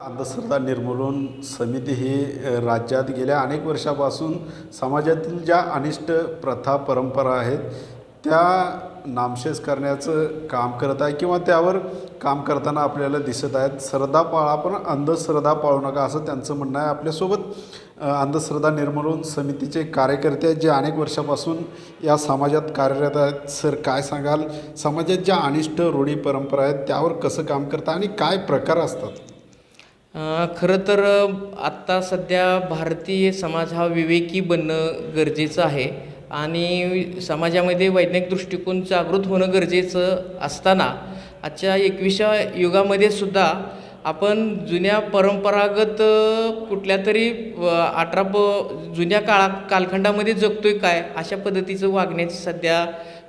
अंधश्रद्धा निर्मूलन समिती ही राज्यात गेल्या अनेक वर्षापासून समाजातील ज्या अनिष्ट प्रथा परंपरा आहेत त्या नामशेष करण्याचं काम करत आहे किंवा त्यावर काम करताना आपल्याला दिसत आहेत. श्रद्धा पाळा पण अंधश्रद्धा पाळू नका असं त्यांचं म्हणणं आहे. आपल्यासोबत अंधश्रद्धा निर्मूलन समितीचे कार्यकर्ते आहेत जे अनेक वर्षापासून या समाजात कार्यरत आहेत. सर काय सांगाल? समाजात ज्या अनिष्ट रूढी परंपरा आहेत त्यावर कसं काम करता आणि काय प्रकार असतात? खरं तर आत्ता सध्या भारतीय समाज हा विवेकी बनणं गरजेचं आहे. आणि समाजामध्ये वैज्ञानिक दृष्टिकोन जागृत होणं गरजेचं असताना आजच्या एकविसच्या युगामध्ये सुद्धा आपण जुन्या परंपरागत कुठल्या तरी अठरा प जुन्या काळा कालखंडामध्ये जगतोय काय अशा पद्धतीचं वागण्याची सध्या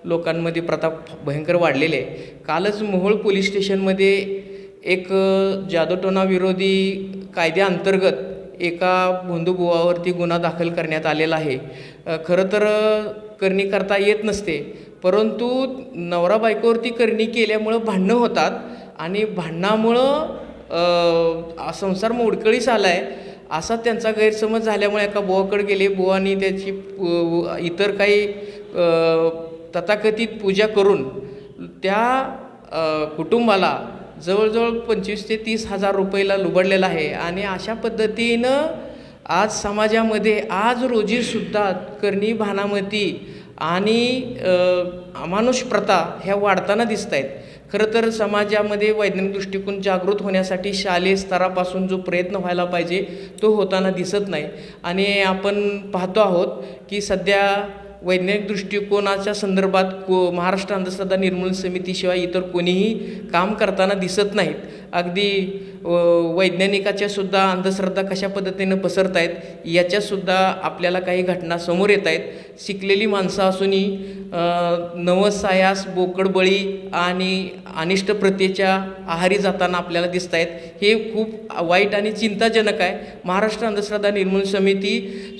लोकांमध्ये प्रताप भयंकर वाढलेले आहे. कालच मोहोळ पोलीस स्टेशनमध्ये एक अ, जादूटोणा विरोधी कायद्याअंतर्गत एका बंधुभुवावरती गुन्हा दाखल करण्यात आलेला आहे. खरं तर करणी करता येत नसते परंतु नवरा बायकोवरती करणी केल्यामुळं भांडणं होतात आणि भांडणामुळं संसार मोडकळीस आला आहे असा त्यांचा गैरसमज झाल्यामुळे एका बुवाकडे गेले. बुवानी त्याची इतर काही तथाकथित पूजा करून त्या कुटुंबाला जवळजवळ पंचवीस ते तीस हजार रुपयेला लुबडलेला आहे. आणि अशा पद्धतीनं आज समाजामध्ये आज रोजीसुद्धा करणी भानामती आणि अमानुष प्रथा ह्या वाढताना दिसत आहेत खरं तर समाजामध्ये वैज्ञानिक दृष्टिकोन जागृत होण्यासाठी शालेय स्तरापासून जो प्रयत्न व्हायला पाहिजे तो होताना दिसत नाही. आणि आपण पाहतो आहोत की सध्या वैज्ञानिक दृष्टिकोनाच्या संदर्भात को महाराष्ट्र अंधश्रद्धा निर्मूलन समितीशिवाय इतर कोणीही काम करताना दिसत नाहीत. अगदी वैज्ञानिकाच्या सुद्धा अंधश्रद्धा कशा पद्धतीनं पसरत आहेत याच्यासुद्धा आपल्याला काही घटना समोर येत आहेत. शिकलेली माणसं असूनही नवसायास बोकडबळी आणि अनिष्ट प्रथेच्या आहारी जाताना आपल्याला दिसत आहेत हे खूप वाईट आणि चिंताजनक आहे. महाराष्ट्र अंधश्रद्धा निर्मूलन समिती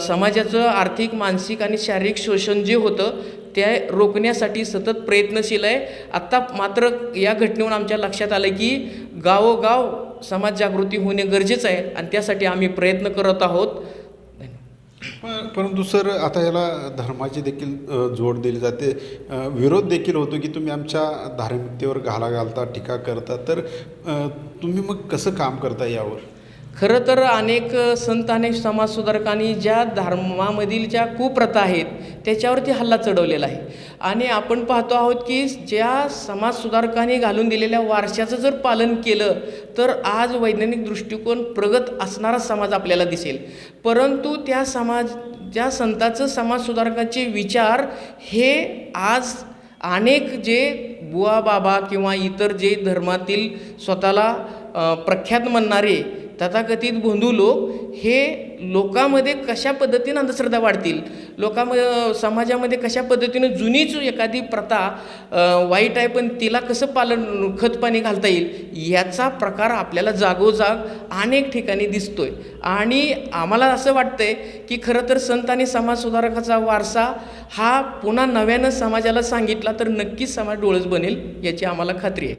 समाजाचं आर्थिक मानसिक आणि शारीरिक शोषण जे होतं त्या रोखण्यासाठी सतत प्रयत्नशील आहे. आत्ता मात्र या घटनेवरून आमच्या लक्षात आलं की गावोगाव समाज जागृती होणे गरजेचं आहे आणि त्यासाठी आम्ही प्रयत्न करत आहोत. परंतु सर आता याला धर्माची देखील जोड दिली जाते. विरोध देखील होतो की तुम्ही आमच्या धार्मिकतेवर घाला घालता टीका करता. तर तुम्ही मग कसं काम करता यावर? खरं तर अनेक संत अनेक समाजसुधारकांनी ज्या धर्मामधील ज्या कुप्रथा आहेत त्याच्यावरती हल्ला चढवलेला आहे. आणि आपण पाहतो आहोत की ज्या समाजसुधारकांनी घालून दिलेल्या वारशाचं जर पालन केलं तर आज वैज्ञानिक दृष्टिकोन प्रगत असणारा समाज आपल्याला दिसेल. परंतु त्या समाज ज्या संताचं समाजसुधारकांचे विचार हे आज अनेक जे बुवा बाबा किंवा इतर जे धर्मातील स्वतःला प्रख्यात म्हणणारे तथाकथित बोंधू लोक हे लोकांमध्ये कशा पद्धतीनं अंधश्रद्धा वाढतील? लोकाम समाजामध्ये कशा पद्धतीनं जुनीच एखादी प्रथा वाईट आहे पण तिला कसं पालन खतपाणी घालता येईल? याचा प्रकार आपल्याला जागोजाग अनेक ठिकाणी दिसतोय. आणि आम्हाला असं वाटतंय की खरं तर संत आणि समाजसुधारकाचा वारसा हा पुन्हा नव्यानं समाजाला सांगितला तर नक्कीच समाज डोळस बनेल याची आम्हाला खात्री आहे.